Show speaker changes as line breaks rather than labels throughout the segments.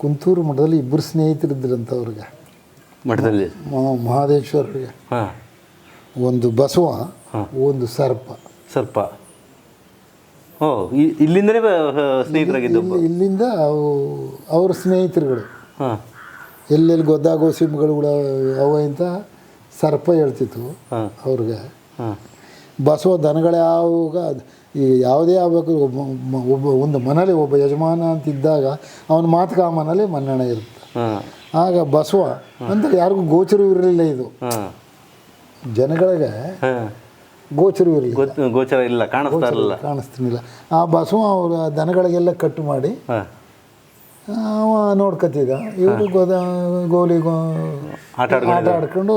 ಕುಂತೂರು ಮಠದಲ್ಲಿ ಇಬ್ಬರು ಸ್ನೇಹಿತರಿದ್ದರಂತ ಅವ್ರಿಗೆ
ಮಠದಲ್ಲಿ
ಮಹಾದೇಶ್ವರರಿಗೆ.
ಹಾಂ.
ಒಂದು ಬಸವ ಒಂದು ಸರ್ಪ.
ಸರ್ಪ. ಓ ಇಲ್ಲಿಂದನೇ ಸ್ನೇಹಿತರಾಗಿದ್ದು
ಇಲ್ಲಿಂದ ಅವು ಅವ್ರ ಸ್ನೇಹಿತರುಗಳು.
ಹಾಂ.
ಎಲ್ಲೆಲ್ಲಿ ಗೊದ್ದಾಗೋ ಸಿಂಹಗಳು ಅವ ಅಂತ ಸರ್ಪ ಹೇಳ್ತಿತ್ತು ಅವ್ರಿಗೆ. ಬಸವ ದನಗಳು ದನಗಳ್ಯಾವಾಗ ಈಗ ಯಾವುದೇ ಆಗಬೇಕು ಒಬ್ಬ ಒಬ್ಬ ಒಂದು ಮನೇಲಿ ಒಬ್ಬ ಯಜಮಾನ ಅಂತಿದ್ದಾಗ ಅವನ ಮಾತು ಕಾಮನಲ್ಲಿ ಮನೇಲಿ ಮನ್ನಣೆ ಇರುತ್ತೆ. ಆಗ ಬಸವ ಅಂತ ಯಾರಿಗೂ ಗೋಚರವಿರಲಿಲ್ಲ ಇದು.
ಹಾಂ.
ಜನಗಳಿಗೆ ಗೋಚರವಿರಲಿಲ್ಲ
ಗೋಚರ ಇಲ್ಲ ಕಾಣಿಸ್ತಾ ಇರಲಿಲ್ಲ.
ಕಾಣಿಸ್ತಿರ್ಲಿಲ್ಲ. ಆ ಬಸವ ಅವರ ದನಗಳಿಗೆಲ್ಲ ಕಟ್ಟು ಮಾಡಿ ಅವ ನೋಡ್ಕೊತಿದ್ದ. ಇವರು ಗೋದ ಗೋಲಿ
ಆಟ
ಆಡ್ಕೊಂಡು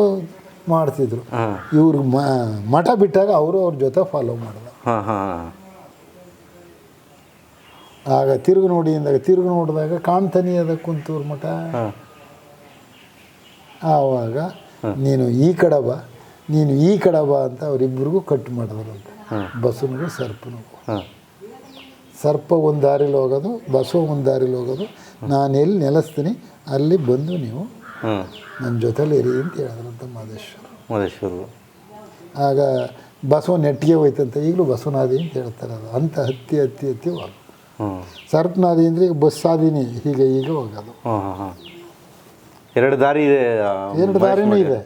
ಮಾಡ್ತಿದ್ರು. ಇವ್ರಿಗೆ ಮಠ ಬಿಟ್ಟಾಗ ಅವರು ಅವ್ರ ಜೊತೆ ಫಾಲೋ ಮಾಡಿದ
ಹಾಂ ಹಾಂ.
ಆಗ ತಿರುಗು ನೋಡಿ ಅಂದಾಗ ತಿರುಗು ನೋಡಿದಾಗ ಕಾಣ್ತಾನೆ ಅದ ಕುಂತೂರು ಮಠ. ಆವಾಗ ನೀನು ಈ ಕಡೆ ಬಾ ನೀನು ಈ ಕಡೆ ಬಾ ಅಂತ ಅವರಿಬ್ಬರಿಗೂ ಕಟ್ ಮಾಡಿದ್ರು
ಅಂತ.
ಬಸವನಿಗೂ ಸರ್ಪನಿಗೂ ಸರ್ಪ ಒಂದು ದಾರಿಲಿ ಹೋಗೋದು ಬಸವ ಒಂದು ದಾರಿಲಿ ಹೋಗೋದು. ನಾನು ಎಲ್ಲಿ ನೆಲೆಸ್ತೀನಿ ಅಲ್ಲಿ ಬಂದು ನೀವು ನನ್ನ ಜೊತೆಲಿ ಇರಿ ಅಂತ ಹೇಳಿದ್ರಂತ ಮಾದೇಶ್ವರ ಆಗ ಬಸವ ನೆಟ್ಟಿಗೆ ಹೋಯ್ತಂತ. ಈಗಲೂ ಬಸವನಾದಿ ಅಂತ ಹೇಳ್ತಾರೆ ಅದು. ಅಂತ ಹತ್ತಿ ಹತ್ತಿ ಹತ್ತಿ ಹೋಗೋದು. ಸರ್ಪನಾದಿ ಅಂದರೆ ಈಗ ಬಸ್ ಆದಿನಿ ಹೀಗೆ ಈಗ ಹೋಗೋದು.
ಎರಡು ದಾರಿ ಇದೆ
ಎರಡು ದಾರಿನೂ ಇದೆ.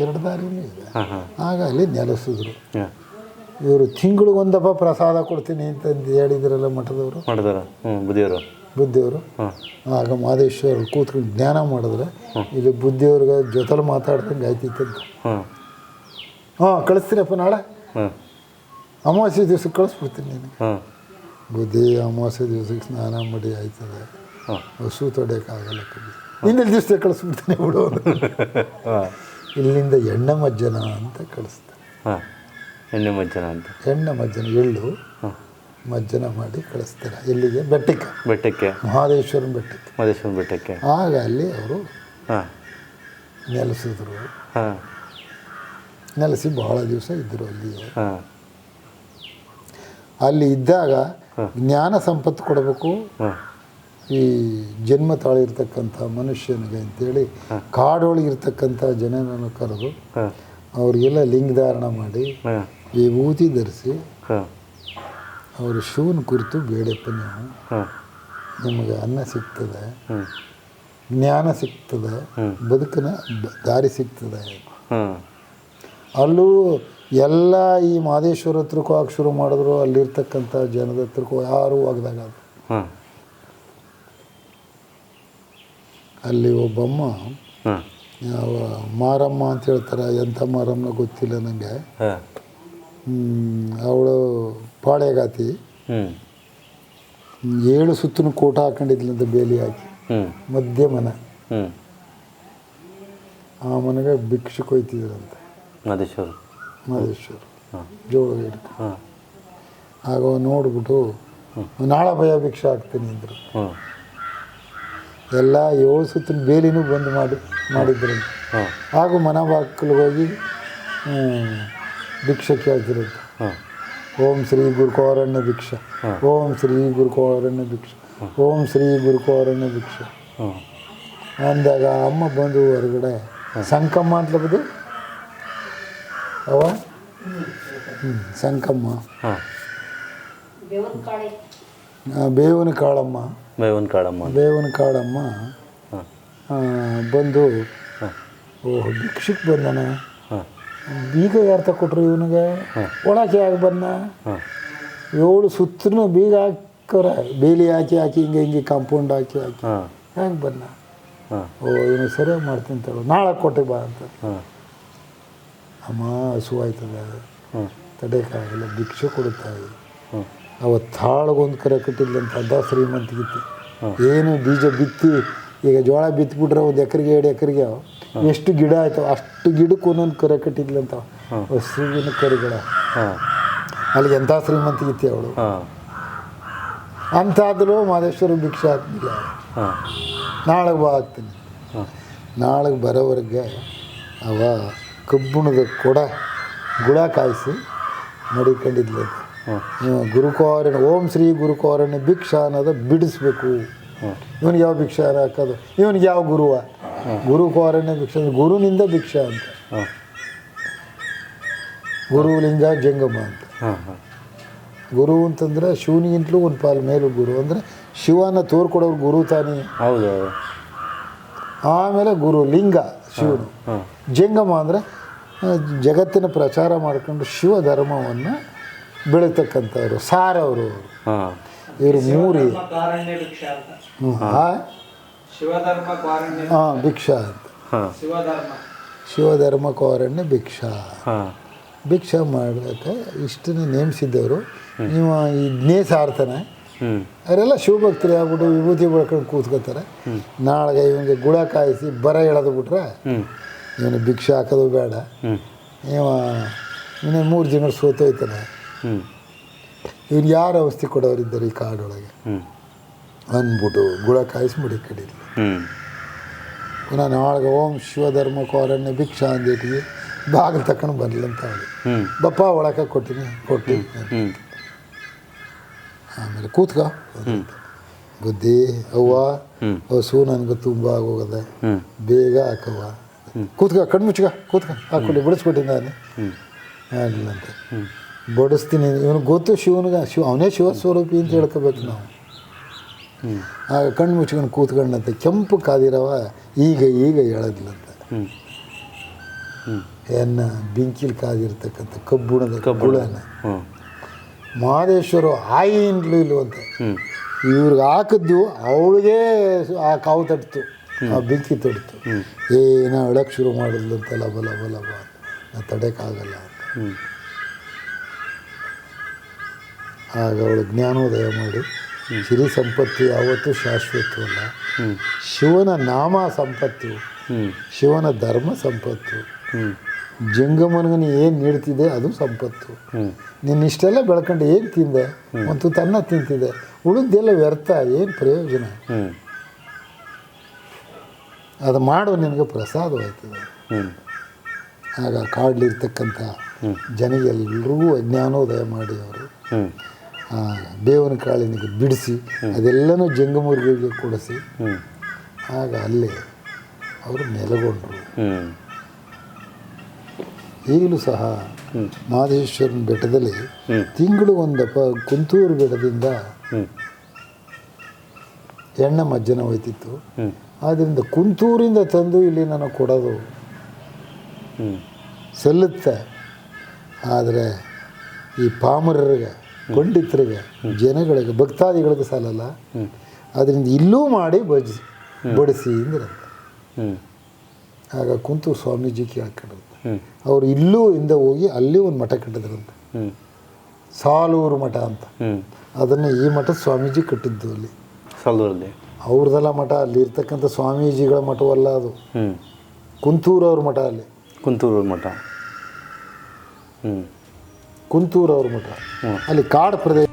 ಎರಡು ದಾರಿನೂ ಇದೆ. ಆಗ ಅಲ್ಲಿ ನೆಲೆಸಿದ್ರು. ಇವರು ತಿಂಗಳಿಗೊಂದಪ್ಪ ಪ್ರಸಾದ ಕೊಡ್ತೀನಿ ಅಂತ ಹೇಳಿದ್ರಲ್ಲ ಮಠದವರು?
ಬುದ್ಧಿಯವರು.
ಬುದ್ಧಿಯವರು. ಆಗ ಮಾದೇಶ್ವರ ಕೂತ್ಕೊಂಡು ಜ್ಞಾನ ಮಾಡಿದ್ರೆ ಇಲ್ಲಿ ಬುದ್ಧಿಯವ್ರಿಗೆ ಜೊತೆಲಿ ಮಾತಾಡ್ದಂಗೆ ಆಯ್ತಿತ್ತಂತ.
ಹಾಂ
ಕಳಿಸ್ತೀರಪ್ಪ ನಾಳೆ.
ಹಾಂ.
ದಿವಸ ದಿವ್ಸಕ್ಕೆ ಕಳಿಸ್ಬಿಡ್ತೀನಿ ನಿನಗೆ.
ಹಾಂ.
ಬುದ್ಧಿ ಅಮಾವಾಸ್ಯೆ ದಿವಸಕ್ಕೆ ಸ್ನಾನ ಮಾಡಿ ಆಯ್ತದೆ.
ಹಾಂ.
ಹಸು ತೊಡೆಯೋಕ್ಕಾಗಲ್ಲ ಕಲಿ ಹಿಂದಿನ ದಿವಸ ಕಳಿಸ್ಬಿಡ್ತೀನಿ ಬಿಡು
ಹಾಂ.
ಇಲ್ಲಿಂದ ಎಣ್ಣೆ ಮಜ್ಜನ ಅಂತ ಕಳಿಸ್ತಾರೆ
ಹಾಂ. ಎಣ್ಣೆ ಮಜ್ಜನ ಅಂತ.
ಎಣ್ಣೆ ಮಜ್ಜನ ಎಳ್ಳು
ಹಾಂ.
ಮಜ್ಜನ ಮಾಡಿ ಕಳಿಸ್ತಾರೆ. ಎಲ್ಲಿಗೆ? ಬೆಟ್ಟಕ್ಕೆ.
ಬೆಟ್ಟಕ್ಕೆ.
ಮಹಾದೇಶ್ವರನ ಬೆಟ್ಟಕ್ಕೆ.
ಮಹದೇಶ್ವರನ ಬೆಟ್ಟಕ್ಕೆ.
ಆಗ ಅಲ್ಲಿ ಅವರು
ಹಾಂ.
ನೆಲೆಸಿದ್ರು.
ಹಾಂ.
ನೆಲೆಸಿ ಬಹಳ ದಿವಸ ಇದ್ದರು ಅಲ್ಲಿ ಅಲ್ಲಿ ಇದ್ದಾಗ ಜ್ಞಾನ ಸಂಪತ್ತು ಕೊಡಬೇಕು. ಈ ಜನ್ಮ ತಾಳಿರ್ತಕ್ಕಂಥ ಮನುಷ್ಯನಿಗೆ ಅಂತೇಳಿ ಕಾಡೊಳಗಿರ್ತಕ್ಕಂಥ ಜನನನ್ನು ಕರೆದು ಅವರಿಗೆಲ್ಲ ಲಿಂಗಧಾರಣ ಮಾಡಿ
ಈ
ವಿಭೂತಿ ಧರಿಸಿ ಅವರು ಶಿವನ ಕುರಿತು ಬೇಡಪ್ಪ ನೀವು. ನಿಮಗೆ ಅನ್ನ ಸಿಗ್ತದೆ. ಜ್ಞಾನ ಸಿಗ್ತದೆ. ಬದುಕಿನ ದಾರಿ ಸಿಗ್ತದೆ. ಅಲ್ಲೂ ಎಲ್ಲ ಈ ಮಹದೇಶ್ವರ ಹತ್ರಕ್ಕೂ ಆಗಿ ಶುರು ಮಾಡಿದ್ರು ಅಲ್ಲಿರ್ತಕ್ಕಂಥ ಜನದ ಹತ್ರಕ್ಕೂ ಯಾರೂ
ಒಗ್ದಾಗ
ಅಲ್ಲಿ ಒಬ್ಬಮ್ಮ ಯಾವ ಮಾರಮ್ಮ ಅಂತ ಹೇಳ್ತಾರೆ ಎಂಥ ಮಾರಮ್ಮ ಗೊತ್ತಿಲ್ಲ ನನಗೆ ಅವಳು ಪಾಳೆಗಾತಿ. ಏಳು ಸುತ್ತಿನ ಕೋಟ ಹಾಕೊಂಡಿದ್ಲಂತ ಬೇಲಿ ಹಾಕಿ. ಮಧ್ಯ ಮನೆ ಆ ಮನೆಗೆ ಭಿಕ್ಷಕ್ಕೆ ಕೊಯ್ತಿದ್ರಂತೆ
ಮಹದೇಶ್ವರ.
ಮಹದೇಶ್ವರ.
ಹಾಂ.
ಜೋಳ ಹಿಡ್ಕೊಂಡು
ಹಾಂ.
ಆಗ ನೋಡ್ಬಿಟ್ಟು ನಾಳೆ ಭಯ ಭಿಕ್ಷೆ ಆಗ್ತೀನಿ ಅಂದರು.
ಹ್ಞೂ
ಎಲ್ಲ ಏಳು ಸುತ್ತಿನ ಬೇಲಿನೂ ಬಂದು ಮಾಡಿ ಮಾಡಿದ್ರು.
ಹಾಂ.
ಹಾಗೂ ಮನ ಬಾಗಿಲಿಗೆ ಹೋಗಿ ಭಿಕ್ಷೆ ಕೇಳ್ತಿರೋದು
ಹಾಂ.
ಓಂ ಶ್ರೀ ಗುರುಕೋರಣ್ಯ ಭಿಕ್ಷ. ಓಂ ಶ್ರೀ ಗುರುಕೋರಣ್ಯ ಭಿಕ್ಷ. ಓಂ ಶ್ರೀ ಗುರುಕೋರಣ್ಯ ಭಿಕ್ಷ. ಅಂದಾಗ ಅಮ್ಮ ಬಂದು ಹೊರಗಡೆ ಸಂಕಮ್ಮ ಅಂತ ಬದು ಅವ? ಹ್ಞೂ ಸಂಕಮ್ಮ.
ಹಾಂ.
ಬೇವಿನ ಕಾಳಮ್ಮ.
ಬೇವನ ಕಾಳಮ್ಮ.
ಬೇವಿನ ಕಾಳಮ್ಮ ಬಂದು ಓಹ್ ಭಿಕ್ಷಕ್ಕೆ ಬಂದನ.
ಹಾಂ.
ಬೀಗ ಯಾರು ತಕೊಟ್ರು ಇವನಿಗೆ? ಒಳಕ್ಕೆ ಯಾಕೆ ಬಂದ
ಹಾಂ.
ಏಳು ಸುತ್ತಲೂ ಬೀಗ ಹಾಕೋರ ಬೇಲಿ ಹಾಕಿ ಹಾಕಿ ಹಿಂಗೆ ಹಿಂಗೆ ಕಾಂಪೌಂಡ್ ಹಾಕಿ ಹಾಕಿ.
ಹಾಂ.
ಹೇಗೆ ಬಂದ
ಹಾಂ.
ಓ ಇವನು ಸರಿಯಾಗಿ ಮಾಡ್ತೀನಿ ತಗೋ. ನಾಳೆ ಕೊಟ್ಟೆ ಬಾ ಅಂತ.
ಹಾಂ.
ಅಮ್ಮ ಹಸುವಾಯ್ತದೆ.
ಆಯ್ತದ
ತಡೆಯೋಕ್ಕಾಗಲ್ಲ ಭಿಕ್ಷೆ ಕೊಡುತ್ತಾಯಿ ಅವತ್ತು ತಾಳಗೊಂದು ಕರೆ ಕಟ್ಟಿದ್ಲಂತ ಶ್ರೀಮಂತ ಶ್ರೀಮಂತಿಗಿತ್ತು. ಏನು ಬೀಜ ಬಿತ್ತಿ ಈಗ ಜೋಳ ಬಿತ್ಬಿಟ್ರೆ ಒಂದು ಎಕರೆಗೆ ಎರಡು ಎಕರೆಗೆ ಎಷ್ಟು ಗಿಡ ಆಯ್ತವ ಅಷ್ಟು ಗಿಡಕ್ಕೆ ಒಂದೊಂದು ಕರೆ ಕಟ್ಟಿದ್ಲಂತ. ಹಸುವಿನ ಕರೆಗಳ.
ಅಲ್ಲಿಗೆ
ಅಲ್ಲಿ ಎಂಥ ಶ್ರೀಮಂತಿಗಿತ್ತು ಅವಳು?
ಹಾಂ
ಅಂತಾದರೂ ಮಾದೇಶ್ವರ ಭಿಕ್ಷೆ ಹಾಕ್ತಿಲ್ಲ
ನಾಳೆ
ನಾಳೆಗೆ ಬಾ
ಆಗ್ತೀನಿ.
ನಾಳೆಗೆ ಬರೋವರೆಗೆ ಅವ ಕಬ್ಬಣದ ಕೊಡ ಗುಳ ಕಾಯಿಸಿ ನಡಿಕೊಂಡಿದ್ಲು ಗುರುಕೋರಣ್ಯ ಓಂ ಶ್ರೀ ಗುರುಕೋರಣ್ಯ ಭಿಕ್ಷ ಅನ್ನೋದು ಬಿಡಿಸ್ಬೇಕು ಇವನಿಗೆ ಯಾವ ಭಿಕ್ಷ ಹಾಕೋದು? ಇವನಿಗೆ ಯಾವ ಗುರುವ? ಗುರು ಭಿಕ್ಷ ಗುರುನಿಂದ ಭಿಕ್ಷ ಅಂತ.
ಗುರು
ಗುರುಲಿಂಗ ಜಂಗಮ ಅಂತ. ಗುರು ಅಂತಂದ್ರೆ ಶಿವನಿಗಿಂತಲೂ ಒಂದು ಪಾಲು ಮೇಲು ಗುರು. ಅಂದರೆ ಶಿವನ ತೋರ್ಕೊಡೋರು ಗುರು ತಾನೇ.
ಹೌದು
ಆಮೇಲೆ ಗುರು ಲಿಂಗ ಶಿವನು. ಜಂಗಮ ಅಂದರೆ ಜಗತ್ತಿನ ಪ್ರಚಾರ ಮಾಡ್ಕೊಂಡು ಶಿವ ಧರ್ಮವನ್ನು ಬೆಳೀತಕ್ಕಂಥವ್ರು. ಸಾರವರು
ಅವರು.
ಇವರು ಮೂರಿ ಹಾಂ. ಭಿಕ್ಷಾ ಅಂತ.
ಹಾಂ.
ಶಿವಧರ್ಮ
ಶಿವಧರ್ಮ ಕೋರಣ್ಯ ಭಿಕ್ಷಾ.
ಹಾಂ.
ಭಿಕ್ಷಾ ಮಾಡಕ್ಕೆ ಇಷ್ಟನ್ನೇ ನೇಮಿಸಿದ್ದವರು. ನೀವು ಇದನ್ನೇ ಸಾರ್ತಾನೆ ಅವರೆಲ್ಲ ಶಿವಭಕ್ತರು ಆಗ್ಬಿಟ್ಟು ವಿಭೂತಿ ಬಳ್ಕೊಂಡು ಕೂತ್ಕೋತಾರೆ ನಾಳೆಗೆ ಇವನಿಗೆ ಗುಳ ಕಾಯಿಸಿ ಬರ ಎಳೆದು ಬಿಟ್ರೆ ಇವನು ಭಿಕ್ಷೆ ಹಾಕೋದು ಬೇಡ. ಇವ ಇನ್ನೇ ಮೂರು ಜನ ಸೋತೋಯ್ತಾನೆ ಇವ್ನು ಯಾರು ಔಷಧಿ ಕೊಡೋರಿದ್ದಾರೆ ಈ ಕಾಡೊಳಗೆ? ಅಂದ್ಬಿಟ್ಟು ಗುಳ ಕಾಯಿಸ್ಬಿಡಿ ಕಡಿಲಿ. ನಾನು ನಾಳೆಗೆ ಓಂ ಶಿವಧರ್ಮ ಕೋರಣ್ಯ ಭಿಕ್ಷ ಅಂದಿಟ್ಟಿಗೆ ಬಾಗಿಲು ತಕೊಂಡು ಬರಲಿ ಅಂತ ಹೇಳಿ.
ಹ್ಞೂ
ಬಪ್ಪ ಒಳಕ ಕೊಟ್ಟಿನಿ
ಕೊಟ್ಟಿನಿ
ಆಮೇಲೆ ಕೂತ್ಕ. ಬುದ್ಧಿ ಅವ್ವ. ಹಸು ನನಗೆ ತುಂಬ ಆಗೋಗದೆ. ಬೇಗ ಹಾಕವ್ವ. ಕೂತ್ಕೋ ಕಣ್ಣು ಮುಚ್ಕ ಕೂತ್ಕ. ನಾನು. ಆಗಲಿಲ್ಲ ಅಂತ ಬಡಿಸ್ತೀನಿ. ಇವನು ಗೊತ್ತು ಶಿವನಿಗೆ ಶಿವ ಅವನೇ ಶಿವ ಸ್ವರೂಪಿ ಅಂತ ಹೇಳ್ಕೋಬೇಕು ನಾವು. ಆಗ ಕಣ್ಣು ಮುಚ್ಕೊಂಡು ಕೂತ್ಕೊಂಡಂತೆ. ಕೆಂಪು ಕಾದಿರವ ಈಗ ಈಗ ಹೇಳೋದಿಲ್ಲಂತ ಎನ್ನ ಬೆಂಕಿಲಿ ಕಾದಿರ್ತಕ್ಕಂಥ ಕಬ್ಬುಣದ
ಕಬ್ಬುಳನ
ಮಹದೇಶ್ವರು ಆಯಿಂದ್ಲು ಇಲ್ವಂತ ಇವ್ರಿಗೆ ಹಾಕಿದ್ದು ಅವಳಿಗೆ ಆ ಕಾವು ತಟ್ಟಿತು ಆ ಬೆಂಕಿ ತೊಡ್ತು. ಏನೋ ಅಳಕ್ಕೆ ಶುರು ಮಾಡಿದ್ಲು ಲಬ ಲಬ ಲಬ ಅಂತ. ನಾ ತಡೆಯೋಕ್ಕಾಗಲ್ಲ ಆಗ ಅವಳು ಜ್ಞಾನೋದಯ ಮಾಡಿ ಸಿರಿ ಸಂಪತ್ತು ಯಾವತ್ತೂ ಶಾಶ್ವತವಲ್ಲ ಶಿವನ ನಾಮ ಸಂಪತ್ತು ಶಿವನ ಧರ್ಮ ಸಂಪತ್ತು. ಜಂಗಮನಿಗೆ ಏನು ನೀಡ್ತಿದೆ ಅದು ಸಂಪತ್ತು. ನಿನ್ನ ಇಷ್ಟೆಲ್ಲ ಬೆಳ್ಕೊಂಡು ಏನು ತಿಂದೆ? ಒಂದು ತನ್ನ ತಿಂತಿದೆ. ಉಳಿದೆಲ್ಲ ವ್ಯರ್ಥ ಏನು ಪ್ರಯೋಜನ? ಅದು ಮಾಡೋ ನಿನಗೆ ಪ್ರಸಾದವಾಯ್ತದೆ. ಆಗ ಕಾಡ್ಲಿರ್ತಕ್ಕಂಥ ಜನಗೆಲ್ಲರಿಗೂ ಅಜ್ಞಾನೋದಯ ಮಾಡಿ ಅವರು. ಬೇವನ ಕಾಳಿನಿಗೆ ಬಿಡಿಸಿ ಅದೆಲ್ಲನೂ ಜಂಗಮೂರ್ಗಿಗೆ ಕೊಡಿಸಿ ಆಗ ಅಲ್ಲೇ ಅವರು ನೆಲೆಗೊಂಡರು. ಈಗಲೂ ಸಹ ಮಾದೇಶ್ವರನ ಬೆಟ್ಟದಲ್ಲಿ. ತಿಂಗಳು ಒಂದಪ್ಪ ಕುಂತೂರು ಬೆಟ್ಟದಿಂದ ಎಣ್ಣೆ ಮಜ್ಜನ ಹೋಯ್ತಿತ್ತು. ಆದ್ದರಿಂದ ಕುಂತೂರಿಂದ ತಂದು ಇಲ್ಲಿ ನನಗೆ ಕೊಡೋದು. ಸಲ್ಲುತ್ತೆ. ಆದರೆ ಈ ಪಾಮರರಿಗೆ ಪಂಡಿತರಿಗೆ ಜನಗಳಿಗೆ ಭಕ್ತಾದಿಗಳಿಗೆ ಸಾಲಲ್ಲ. ಅದರಿಂದ ಇಲ್ಲೂ ಮಾಡಿ ಬಜಿ ಬಡಿಸಿ
ಅಂದ್ರೆ
ಆಗ ಕುಂತೂರು ಸ್ವಾಮೀಜಿ ಕೇಳ್ಕೊಂಡ್ರು
ಹ್ಞೂ
ಅವರು ಇಲ್ಲೂ ಇಂದ ಹೋಗಿ ಅಲ್ಲಿ ಒಂದು ಮಠ ಕಟ್ಟಿದ್ರಂತೆ. ಸಾಲೂರು ಮಠ ಅಂತ. ಅದನ್ನು ಈ ಮಠ ಸ್ವಾಮೀಜಿ ಕಟ್ಟಿದ್ದು ಅಲ್ಲಿ.
ಸಾಲೂರಲ್ಲಿ.
ಅವ್ರದ್ದೆಲ್ಲ ಮಠ ಅಲ್ಲಿ ಇರ್ತಕ್ಕಂಥ ಸ್ವಾಮೀಜಿಗಳ ಮಠವಲ್ಲ ಅದು.
ಹ್ಞೂ
ಕುಂತೂರು ಅವ್ರ ಮಠ ಅಲ್ಲಿ.
ಕುಂತೂರು ಮಠ. ಹ್ಞೂ
ಕುಂತೂರು ಅವ್ರ ಮಠ ಅಲ್ಲಿ ಕಾಡು ಪ್ರದೇಶ